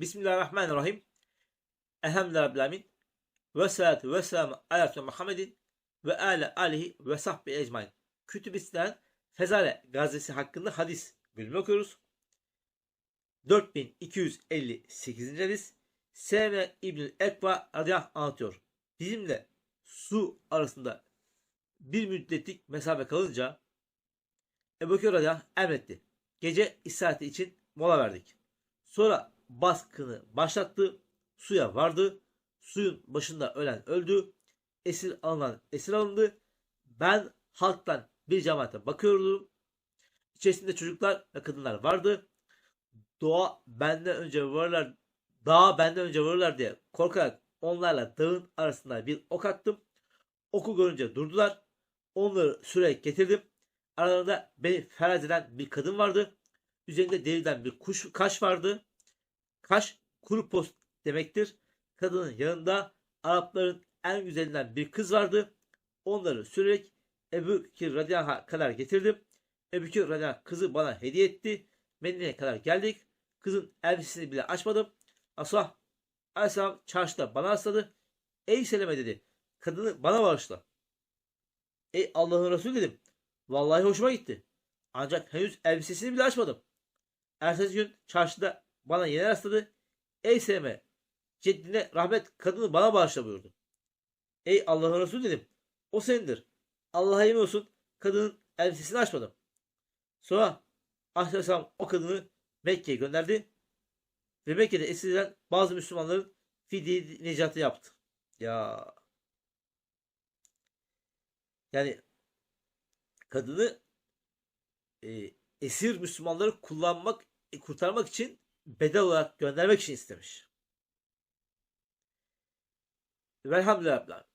Bismillahirrahmanirrahim. Elhamdülillahi Rabbil Alemin. Ve salatu ve selamu ala Muhammedin ve ale alihi ve sahbi ecmain. Kütüb-i Fezale gazesi hakkında hadis bölümü okuyoruz. 4258. hadis. Sevme İbnül Ekva radıyallahu anlatıyor. Bizimle su arasında bir müddetlik mesafe kalınca Ebu Bekir radıyallahu emretti. Gece istirahati için mola verdik. Sonra baskını başlattı. Suya vardı. Suyun başında ölen öldü. Esir alınan esir alındı. Ben halktan bir cemaate bakıyordum. İçerisinde çocuklar ve kadınlar vardı. Doğa benden önce varırlar, dağa benden önce varırlar diye korkarak onlarla dağın arasında bir ok attım. Oku görünce durdular. Onları sürerek getirdim. Aralarında beni feraz eden bir kadın vardı. Üzerinde deriden bir kuş, kaş vardı. Kaş kuru post demektir. Kadının yanında Arapların en güzelinden bir kız vardı. Onları sürerek Ebu Bekir anh'a kadar getirdim. Ebu Bekir anh kızı bana hediye etti. Medine'ye kadar geldik. Kızın elbisesini bile açmadım. Asah Aleyhisselam çarşıda bana rastladı. Ey Seleme dedi. Kadını bana bağışla. Ey Allah'ın Resulü dedim. Vallahi hoşuma gitti. Ancak henüz elbisesini bile açmadım. Ertesi gün çarşıda bana yine rastladı. Ey Seleme ceddine rahmet kadını bana bağışla buyurdu. Ey Allah'ın Resulü dedim. O senindir. Allah'a yemin olsun kadının elbisesini açmadım. Sonra Aleyhisselam o kadını Mekke'ye gönderdi. Ve Mekke'de esir edilen bazı Müslümanların fidye necatı yaptı. Ya yani kadını e, esir Müslümanları kullanmak, e, kurtarmak için bedel olarak göndermek için istemiş. Velhamdülillah.